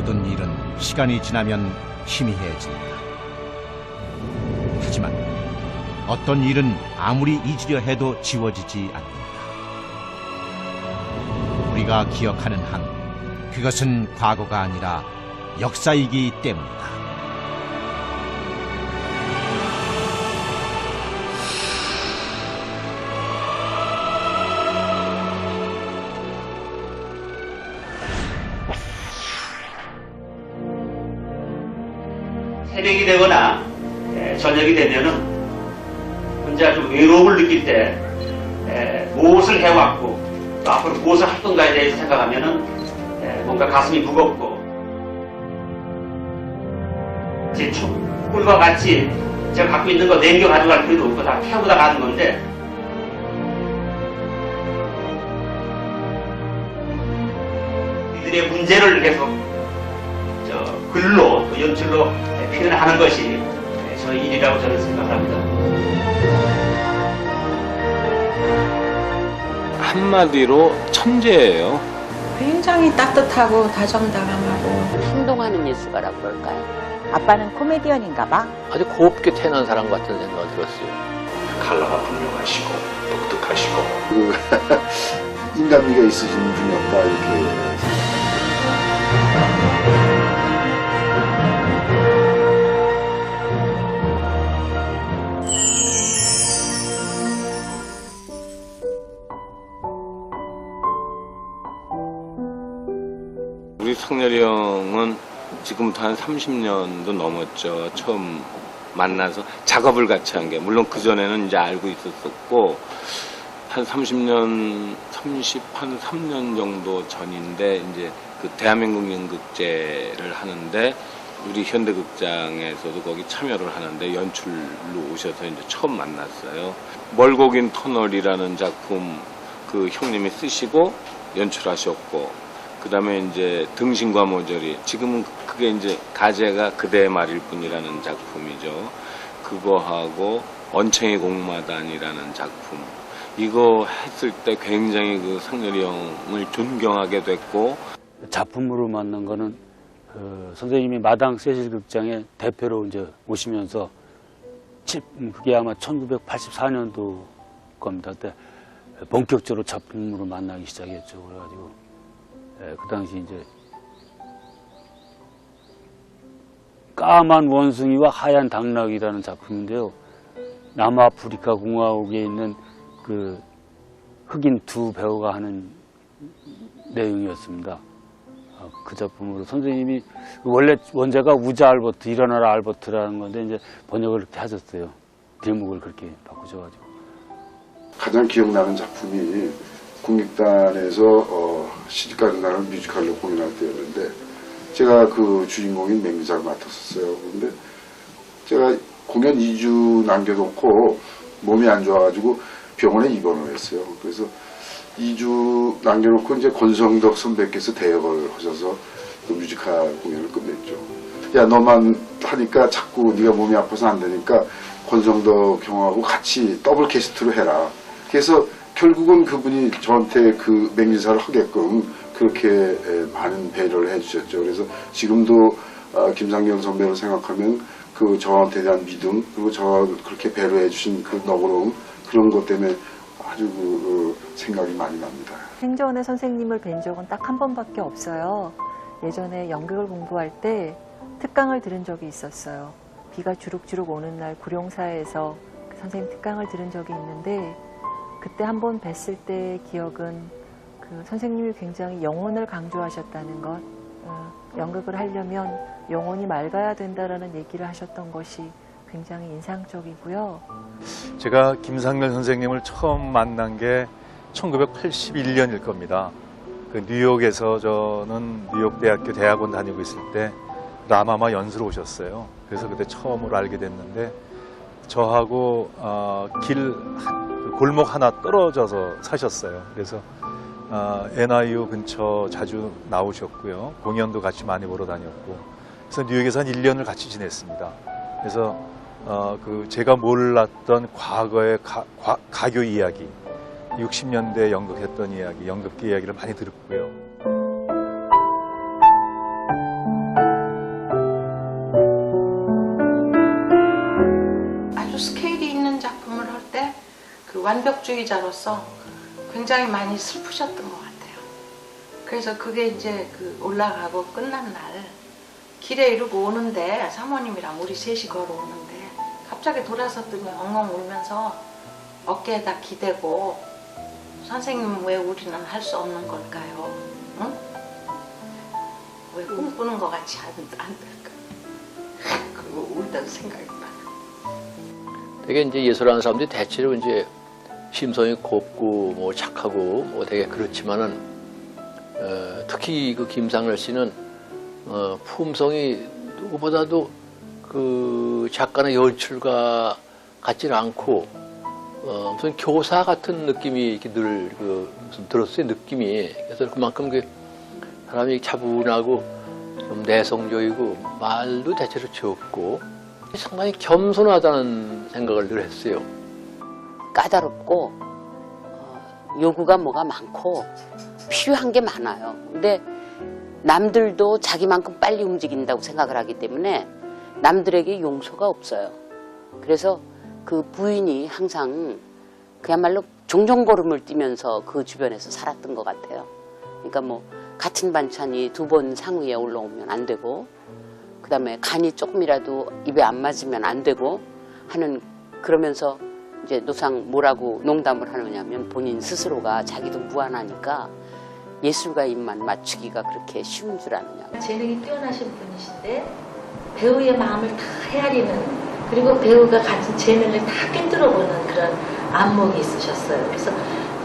모든 일은 시간이 지나면 희미해진다. 하지만 어떤 일은 아무리 잊으려 해도 지워지지 않는다. 우리가 기억하는 한 그것은 과거가 아니라 역사이기 때문이다. 되거나 에, 저녁이 되면은 혼자 좀 외로움을 느낄 때 에, 무엇을 해왔고 또 앞으로 무엇을 할 건가에 대해서 생각하면은 에, 뭔가 가슴이 무겁고 제 촛불과 같이 제가 갖고 있는 거 남겨 가져갈 필요도 없고 다 태우다 가는 건데 이들의 문제를 계속 저 글로 또 연출로 표현하는 것이 저희 일이라고 저는 생각합니다. 한마디로 천재예요. 굉장히 따뜻하고 다정다감하고 행동하는 예술가라고 그럴까요? 아빠는 코미디언인가 봐. 아주 곱게 태어난 사람 같은 생각이 들었어요. 칼라가 분명하시고 독특하시고 그 인간미가 있으신 분이었다 이렇게 우리 상렬이 형은 지금부터 한 30년도 넘었죠. 처음 만나서 작업을 같이 한 게. 물론 그전에는 이제 알고 있었었고, 한 30년, 30, 한 3년 정도 전인데, 이제 그 대한민국 연극제를 하는데, 우리 현대극장에서도 거기 참여를 하는데 연출로 오셔서 이제 처음 만났어요. 멀고긴 터널이라는 작품 그 형님이 쓰시고 연출하셨고 그 다음에 이제 등신과 모조리 지금은 그게 이제 가제가 그대의 말일 뿐이라는 작품이죠. 그거하고 언챙이 공마단이라는 작품 이거 했을 때 굉장히 그 상렬이 형을 존경하게 됐고 작품으로 만난 거는 그 선생님이 마당 세실 극장의 대표로 이제 오시면서 칠- 음, 그게 아마 1984년도 겁니다. 그때 본격적으로 작품으로 만나기 시작했죠. 그래가지고 예, 그 당시 이제 까만 원숭이와 하얀 당나귀라는 작품인데요. 남아프리카 공화국에 있는 그 흑인 두 배우가 하는 내용이었습니다. 어, 그 작품으로 선생님이 원래 원제가 우자 알버트 일어나라 알버트라는 건데 이제 번역을 그렇게 하셨어요. 제목을 그렇게 바꾸셔가지고. 가장 기억나는 작품이 국립단에서 어, 시집가는 날을 뮤지컬로 공연할 때였는데 제가 그 주인공인 맹기사를 맡았었어요. 근데 제가 공연 2주 남겨놓고 몸이 안 좋아가지고 병원에 입원을 했어요. 그래서 2주 남겨놓고 이제 권성덕 선배께서 대역을 하셔서 그 뮤지컬 공연을 끝냈죠. 야 너만 하니까 자꾸 네가 몸이 아파서 안 되니까 권성덕 형하고 같이 더블 캐스트로 해라. 그래서 결국은 그분이 저한테 그 맹기사를 하게끔 그렇게 에, 많은 배려를 해주셨죠. 그래서 지금도 아, 김상경 선배를 생각하면 그 저한테 대한 믿음 그리고 저를 그렇게 배려해 주신 그 너그러움 그런 것 때문에 아주 그, 그 생각이 많이 납니다. 생전에 선생님을 뵌 적은 딱 한 번밖에 없어요. 예전에 연극을 공부할 때 특강을 들은 적이 있었어요. 비가 주룩주룩 오는 날 구룡사에서 그 선생님 특강을 들은 적이 있는데 그때 한번 뵀을 때의 기억은 그 선생님이 굉장히 영혼을 강조하셨다는 것, 어, 연극을 하려면 영혼이 맑아야 된다라는 얘기를 하셨던 것이 굉장히 인상적이고요. 제가 김상렬 선생님을 처음 만난 게 1981년일 겁니다. 그 뉴욕에서 저는 뉴욕대학교 대학원 다니고 있을 때 라마마 연수로 오셨어요. 그래서 그때 처음으로 알게 됐는데 저하고 어, 길 하- 골목 하나 떨어져서 사셨어요. 그래서 어, NIU 근처 자주 나오셨고요. 공연도 같이 많이 보러 다녔고 그래서 뉴욕에서 한 1년을 같이 지냈습니다. 그래서 어, 그 제가 몰랐던 과거의 가, 과- 가교 이야기, 60년대 연극했던 이야기, 연극계 이야기를 많이 들었고요. 완벽주의자로서 굉장히 많이 슬프셨던 것 같아요. 그래서 그게 이제 그 올라가고 끝난 날 길에 이러고 오는데 사모님이랑 우리 셋이 걸어오는데 갑자기 돌아섰더니 엉엉 울면서 어깨에다 기대고 선생님 왜 우리는 할 수 없는 걸까요? 응? 왜 꿈꾸는 것 같이 안, 안 될까? 그거 울던 생각이 나. 되게 이제 예술하는 사람들이 대체로 이제 심성이 곱고 뭐 착하고 뭐 되게 그렇지만은 어, 특히 그 김상렬 씨는 어, 품성이 누구보다도 그 작가나 연출가 같지는 않고 어, 무슨 교사 같은 느낌이 이렇게 늘 그, 들었어요 느낌이 그래서 그만큼 그 사람이 차분하고 좀 내성적이고 말도 대체로 적고 상당히 겸손하다는 생각을 늘 했어요. 까다롭고 어, 요구가 뭐가 많고 필요한 게 많아요. 근데 남들도 자기만큼 빨리 움직인다고 생각을 하기 때문에 남들에게 용서가 없어요. 그래서 그 부인이 항상 그야말로 종종 걸음을 뛰면서 그 주변에서 살았던 것 같아요. 그러니까 뭐 같은 반찬이 두 번 상위에 올라오면 안 되고 그 다음에 간이 조금이라도 입에 안 맞으면 안 되고 하는 그러면서 이제 노상 뭐라고 농담을 하느냐면 본인 스스로가 자기도 무한하니까 예술가 입만 맞추기가 그렇게 쉬운 줄 아느냐. 재능이 뛰어나신 분이신데 배우의 마음을 다 헤아리는 그리고 배우가 가진 재능을 다 꿰뚫어보는 그런 안목이 있으셨어요. 그래서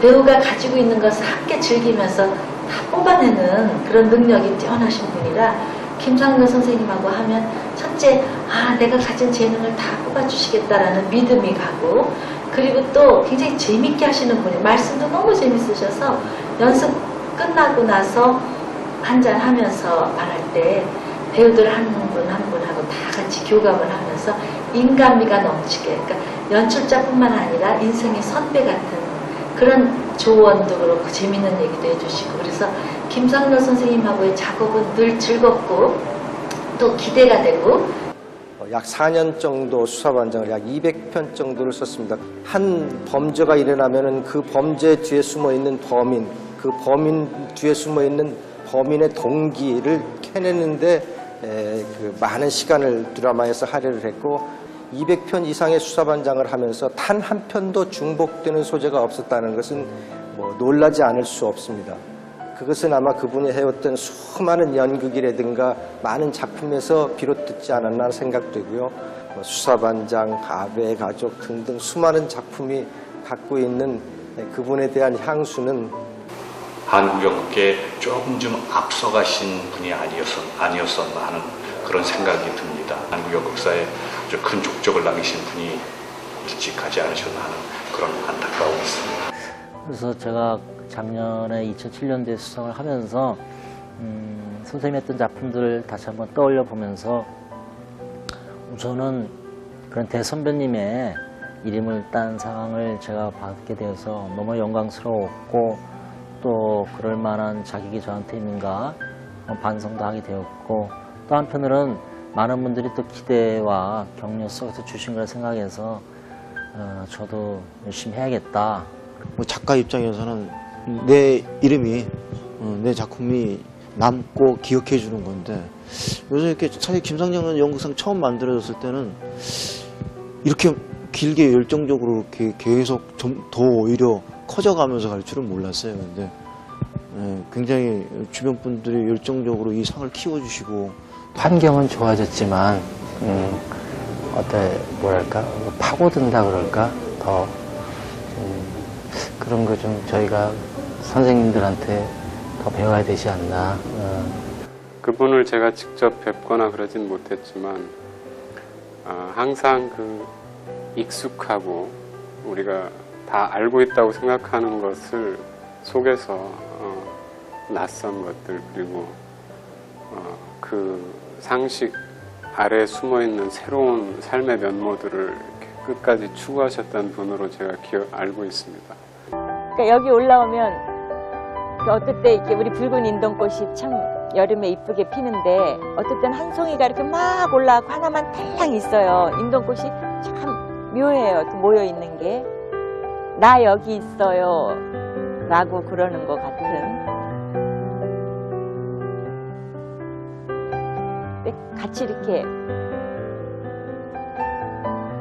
배우가 가지고 있는 것을 함께 즐기면서 다 뽑아내는 그런 능력이 뛰어나신 분이라 김상렬 선생님하고 하면 첫째 아 내가 가진 재능을 다 뽑아주시겠다라는 믿음이 가고 그리고 또 굉장히 재밌게 하시는 분이 말씀도 너무 재밌으셔서 연습 끝나고 나서 한잔 하면서 말할 때 배우들 한 분 한 분하고 다 같이 교감을 하면서 인간미가 넘치게 그러니까 연출자뿐만 아니라 인생의 선배 같은 그런 조언도 그렇고 재밌는 얘기도 해주시고 그래서 김상렬 선생님하고의 작업은 늘 즐겁고 또 기대가 되고 어, 약 4년 정도 수사반장을 약 200편 정도를 썼습니다. 한 범죄가 일어나면은 그 범죄 뒤에 숨어 있는 범인, 그 범인 뒤에 숨어 있는 범인의 동기를 캐내는데 에, 그 많은 시간을 드라마에서 할애를 했고 200편 이상의 수사반장을 하면서 단 한 편도 중복되는 소재가 없었다는 것은 뭐 놀라지 않을 수 없습니다. 그것은 아마 그분이 해왔던 수많은 연극이라든가 많은 작품에서 비롯되지 않았나 생각되고요. 뭐 수사반장, 가베 가족 등등 수많은 작품이 갖고 있는 그분에 대한 향수는 한국 연극계에 조금 좀 앞서가신 분이 아니었었, 아니었었나 하는 그런 생각이 듭니다. 한국 연극사에 큰 족적을 남기신 분이 일찍 가지 않으셨나 하는 그런 안타까움이 있습니다. 그래서 제가 작년에 2007년도에 수상을 하면서 음, 선생님이 했던 작품들을 다시 한번 떠올려 보면서 우선은 그런 대선배님의 이름을 딴 상황을 제가 받게 되어서 너무 영광스러웠고 또 그럴 만한 자격이 저한테 있는가 어, 반성도 하게 되었고 또 한편으로는 많은 분들이 또 기대와 격려 속에서 주신 걸 생각해서 어, 저도 열심히 해야겠다 뭐 작가 입장에서는 내 이름이 어, 내 작품이 남고 기억해 주는 건데 요즘 이렇게 사실 김상정은 연극상 처음 만들어졌을 때는 이렇게 길게 열정적으로 이렇게 계속 좀 더 오히려 커져가면서 갈 줄은 몰랐어요. 근데 예, 굉장히 주변 분들이 열정적으로 이 상을 키워주시고 환경은 좋아졌지만 음, 어때 뭐랄까 파고든다 그럴까 더 음, 그런 거 좀 저희가 선생님들한테 더 배워야 되지 않나 어. 그분을 제가 직접 뵙거나 그러진 못했지만 아, 항상 그 익숙하고 우리가 다 알고 있다고 생각하는 것을 속에서 어, 낯선 것들 그리고 어, 그 상식 아래 숨어 있는 새로운 삶의 면모들을 끝까지 추구하셨던 분으로 제가 기억 알고 있습니다. 그러니까 여기 올라오면 그 어떨 때 이렇게 우리 붉은 인동꽃이 참 여름에 이쁘게 피는데 어떨 땐 한 송이가 이렇게 막 올라가고 하나만 탈랑 있어요. 인동꽃이 참 묘해요. 모여 있는 게. 나 여기 있어요 라고 그러는 것 같은 같이 이렇게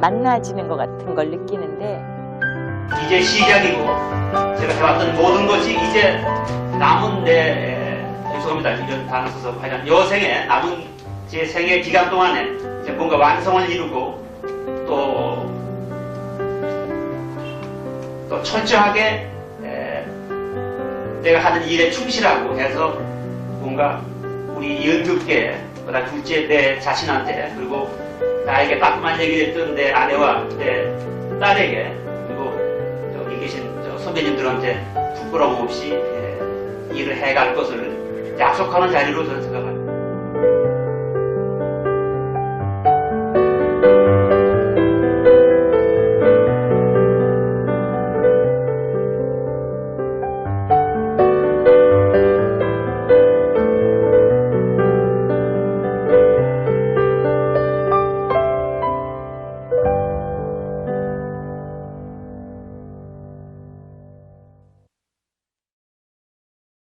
만나지는 것 같은 걸 느끼는데 이제 시작이고 제가 해왔던 모든 것이 이제 남은 내 에, 죄송합니다. 이런 단어 써서 하여간 여생에 남은 제 생애 기간 동안에 이제 뭔가 완성을 이루고 또, 또 철저하게 에, 내가 하는 일에 충실하고 해서 뭔가 우리 연극계 그다음 둘째 내 자신한테 그리고 나에게 따끔한 얘기를 했던 내 아내와 내 딸에게 선배님들한테 부끄러움 없이 예, 일을 해갈 것을 약속하는 자리로 저는 생각합니다.